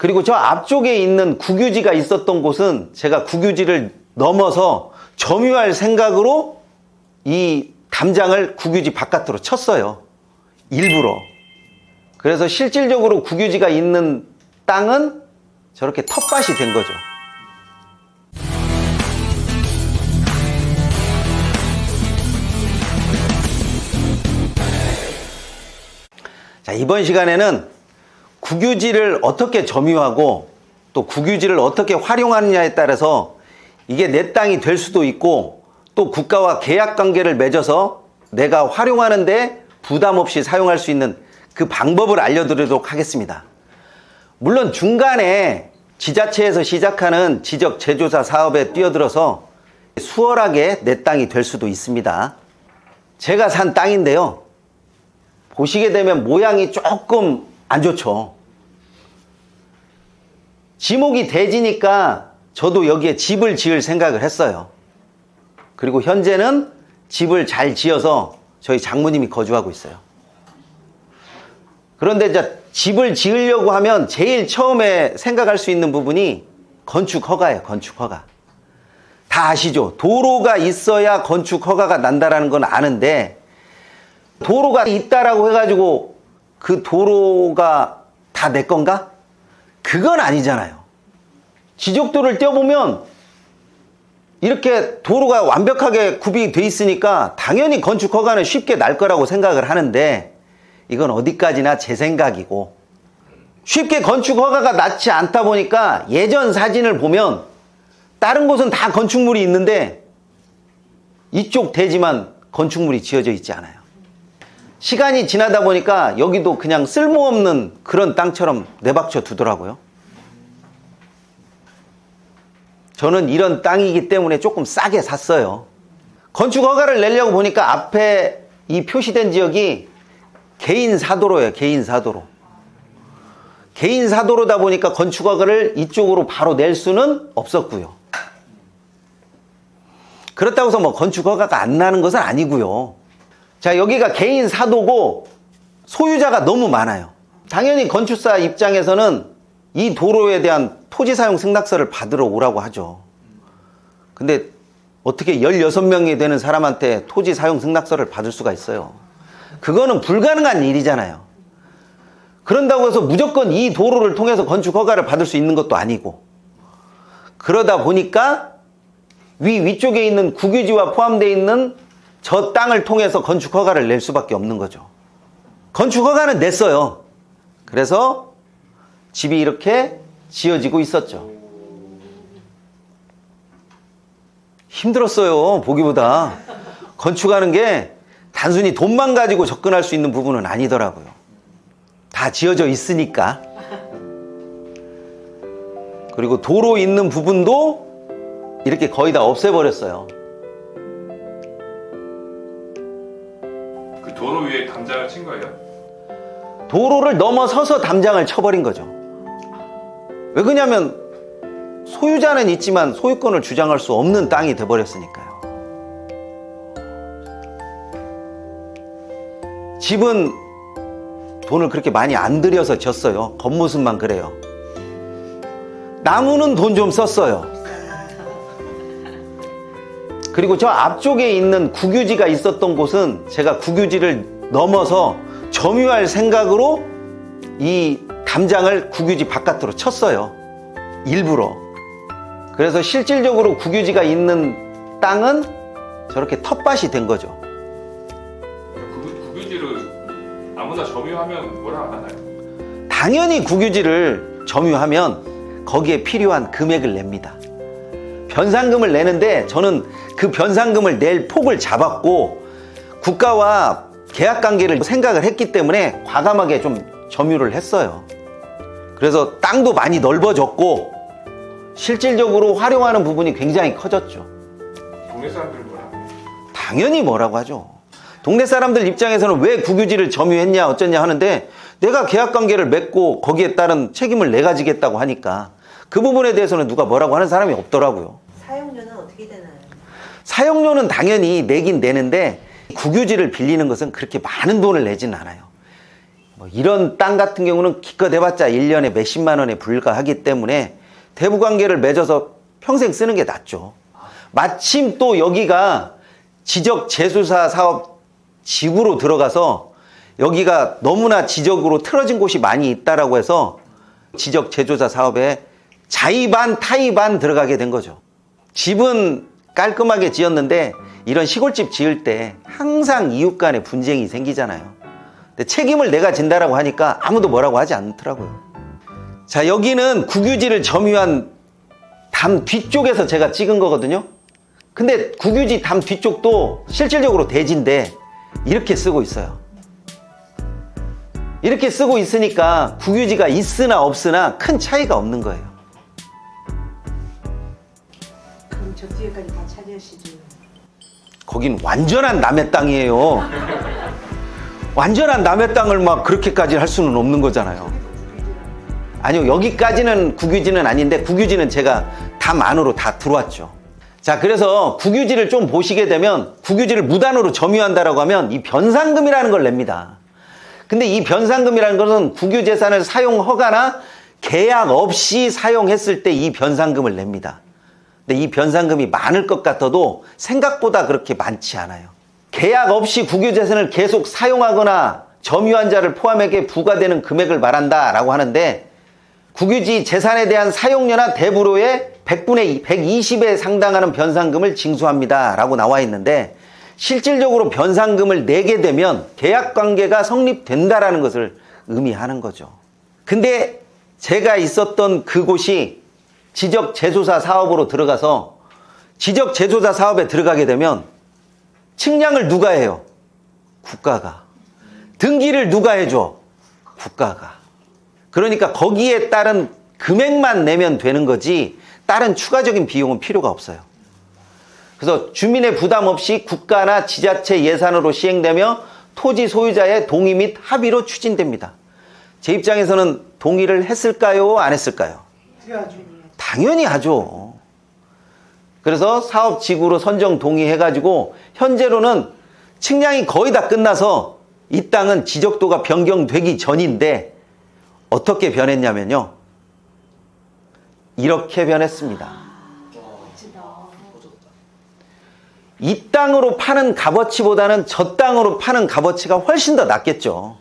그리고 저 앞쪽에 있는 국유지가 있었던 곳은 제가 국유지를 넘어서 점유할 생각으로 이 담장을 국유지 바깥으로 쳤어요. 일부러. 그래서 실질적으로 국유지가 있는 땅은 저렇게 텃밭이 된 거죠. 자, 이번 시간에는 국유지를 어떻게 점유하고 또 국유지를 어떻게 활용하느냐에 따라서 이게 내 땅이 될 수도 있고 또 국가와 계약 관계를 맺어서 내가 활용하는데 부담 없이 사용할 수 있는 그 방법을 알려드리도록 하겠습니다. 물론 중간에 지자체에서 시작하는 지적 제조사 사업에 뛰어들어서 수월하게 내 땅이 될 수도 있습니다. 제가 산 땅인데요. 보시게 되면 모양이 조금 안 좋죠. 지목이 대지니까 저도 여기에 집을 지을 생각을 했어요. 그리고 현재는 집을 잘 지어서 저희 장모님이 거주하고 있어요. 그런데 이제 집을 지으려고 하면 제일 처음에 생각할 수 있는 부분이 건축 허가예요. 건축 허가. 다 아시죠? 도로가 있어야 건축 허가가 난다라는 건 아는데 도로가 있다라고 해가지고 그 도로가 다 내 건가? 그건 아니잖아요. 지적도를 떼어보면 이렇게 도로가 완벽하게 구비돼 있으니까 당연히 건축 허가는 쉽게 날 거라고 생각을 하는데 이건 어디까지나 제 생각이고 쉽게 건축 허가가 낮지 않다 보니까 예전 사진을 보면 다른 곳은 다 건축물이 있는데 이쪽 대지만 건축물이 지어져 있지 않아요. 시간이 지나다 보니까 여기도 그냥 쓸모없는 그런 땅처럼 내박쳐 두더라고요. 저는 이런 땅이기 때문에 조금 싸게 샀어요. 건축 허가를 내려고 보니까 앞에 이 표시된 지역이 개인 사도로예요. 개인 사도로. 개인 사도로다 보니까 건축 허가를 이쪽으로 바로 낼 수는 없었고요. 그렇다고 해서 뭐 건축 허가가 안 나는 것은 아니고요. 자, 여기가 개인 사도고 소유자가 너무 많아요. 당연히 건축사 입장에서는 이 도로에 대한 토지 사용 승낙서를 받으러 오라고 하죠. 근데 어떻게 16명이 되는 사람한테 토지 사용 승낙서를 받을 수가 있어요? 그거는 불가능한 일이잖아요. 그런다고 해서 무조건 이 도로를 통해서 건축 허가를 받을 수 있는 것도 아니고. 그러다 보니까 위 위쪽에 있는 국유지와 포함되어 있는 저 땅을 통해서 건축 허가를 낼 수밖에 없는 거죠. 건축 허가는 냈어요. 그래서 집이 이렇게 지어지고 있었죠. 힘들었어요, 보기보다. 건축하는 게 단순히 돈만 가지고 접근할 수 있는 부분은 아니더라고요. 다 지어져 있으니까. 그리고 도로 있는 부분도 이렇게 거의 다 없애버렸어요. 담장을 친 거예요? 도로를 넘어서서 담장을 쳐버린 거죠. 왜 그러냐면 소유자는 있지만 소유권을 주장할 수 없는 땅이 돼버렸으니까요. 집은 돈을 그렇게 많이 안 들여서 졌어요. 겉모습만 그래요. 나무는 돈 좀 썼어요. 그리고 저 앞쪽에 있는 국유지가 있었던 곳은 제가 국유지를 넘어서 점유할 생각으로 이 담장을 국유지 바깥으로 쳤어요. 일부러. 그래서 실질적으로 국유지가 있는 땅은 저렇게 텃밭이 된 거죠. 그 국유지를 아무나 점유하면 뭐라 안 하나요? 당연히 국유지를 점유하면 거기에 필요한 금액을 냅니다. 변상금을 내는데 저는 그 변상금을 낼 폭을 잡았고 국가와 계약 관계를 생각을 했기 때문에 과감하게 좀 점유를 했어요. 그래서 땅도 많이 넓어졌고 실질적으로 활용하는 부분이 굉장히 커졌죠. 동네 사람들은 뭐라? 당연히 뭐라고 하죠. 동네 사람들 입장에서는 왜 국유지를 점유했냐 어쩌냐 하는데 내가 계약 관계를 맺고 거기에 따른 책임을 내 가 지겠다고 하니까 그 부분에 대해서는 누가 뭐라고 하는 사람이 없더라고요. 사용료는 어떻게 되나요? 사용료는 당연히 내긴 내는데 국유지를 빌리는 것은 그렇게 많은 돈을 내지는 않아요. 뭐 이런 땅 같은 경우는 기껏 해봤자 1년에 몇십만 원에 불과하기 때문에 대부 관계를 맺어서 평생 쓰는 게 낫죠. 마침 또 여기가 지적 재수사 사업 지구로 들어가서 여기가 너무나 지적으로 틀어진 곳이 많이 있다라고 해서 지적 제조사 사업에 자의반 타의반 들어가게 된 거죠. 집은 깔끔하게 지었는데 이런 시골집 지을 때 항상 이웃 간에 분쟁이 생기잖아요. 근데 책임을 내가 진다라고 하니까 아무도 뭐라고 하지 않더라고요. 자, 여기는 국유지를 점유한 담 뒤쪽에서 제가 찍은 거거든요. 근데 국유지 담 뒤쪽도 실질적으로 대지인데 이렇게 쓰고 있어요. 이렇게 쓰고 있으니까 국유지가 있으나 없으나 큰 차이가 없는 거예요. 뒤에까지 다 차지하시죠. 거긴 완전한 남의 땅이에요. 완전한 남의 땅을 막 그렇게까지 할 수는 없는 거잖아요. 아니요, 여기까지는 국유지는 아닌데 국유지는 제가 담 안으로 다 들어왔죠. 자, 그래서 국유지를 좀 보시게 되면 국유지를 무단으로 점유한다라고 하면 이 변상금이라는 걸 냅니다. 근데 이 변상금이라는 것은 국유재산을 사용 허가나 계약 없이 사용했을 때 이 변상금을 냅니다. 근데 이 변상금이 많을 것 같아도 생각보다 그렇게 많지 않아요. 계약 없이 국유재산을 계속 사용하거나 점유한 자를 포함하게 부과되는 금액을 말한다 라고 하는데 국유지 재산에 대한 사용료나 대부로의 100분의 120에 상당하는 변상금을 징수합니다. 라고 나와 있는데 실질적으로 변상금을 내게 되면 계약 관계가 성립된다라는 것을 의미하는 거죠. 근데 제가 있었던 그곳이 지적 재조사 사업으로 들어가서 지적 재조사 사업에 들어가게 되면 측량을 누가 해요? 국가가. 등기를 누가 해줘? 국가가. 그러니까 거기에 따른 금액만 내면 되는 거지 다른 추가적인 비용은 필요가 없어요. 그래서 주민의 부담 없이 국가나 지자체 예산으로 시행되며 토지 소유자의 동의 및 합의로 추진됩니다. 제 입장에서는 동의를 했을까요? 안 했을까요? 해야죠. 당연히 하죠. 그래서 사업 지구로 선정 동의해가지고 현재로는 측량이 거의 다 끝나서 이 땅은 지적도가 변경되기 전인데 어떻게 변했냐면요. 이렇게 변했습니다. 이 땅으로 파는 값어치보다는 저 땅으로 파는 값어치가 훨씬 더 낫겠죠.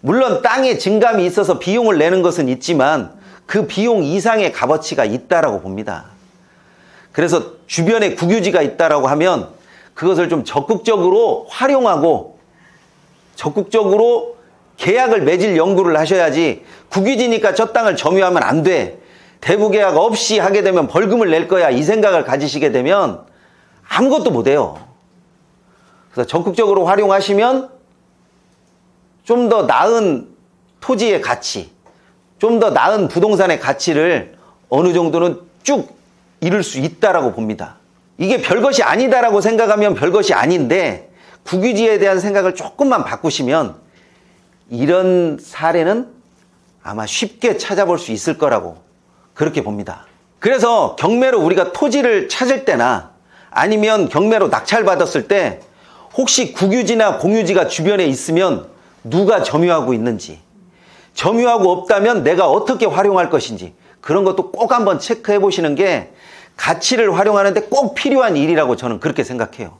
물론 땅에 증감이 있어서 비용을 내는 것은 있지만 그 비용 이상의 값어치가 있다라고 봅니다. 그래서 주변에 국유지가 있다라고 하면 그것을 좀 적극적으로 활용하고 적극적으로 계약을 맺을 연구를 하셔야지 국유지니까 저 땅을 점유하면 안 돼. 대부 계약 없이 하게 되면 벌금을 낼 거야. 이 생각을 가지시게 되면 아무것도 못 해요. 그래서 적극적으로 활용하시면 좀 더 나은 토지의 가치, 좀 더 나은 부동산의 가치를 어느 정도는 쭉 이룰 수 있다라고 봅니다. 이게 별것이 아니다라고 생각하면 별것이 아닌데 국유지에 대한 생각을 조금만 바꾸시면 이런 사례는 아마 쉽게 찾아볼 수 있을 거라고 그렇게 봅니다. 그래서 경매로 우리가 토지를 찾을 때나 아니면 경매로 낙찰받았을 때 혹시 국유지나 공유지가 주변에 있으면 누가 점유하고 있는지 점유하고 없다면 내가 어떻게 활용할 것인지 그런 것도 꼭 한번 체크해 보시는 게 가치를 활용하는데 꼭 필요한 일이라고 저는 그렇게 생각해요.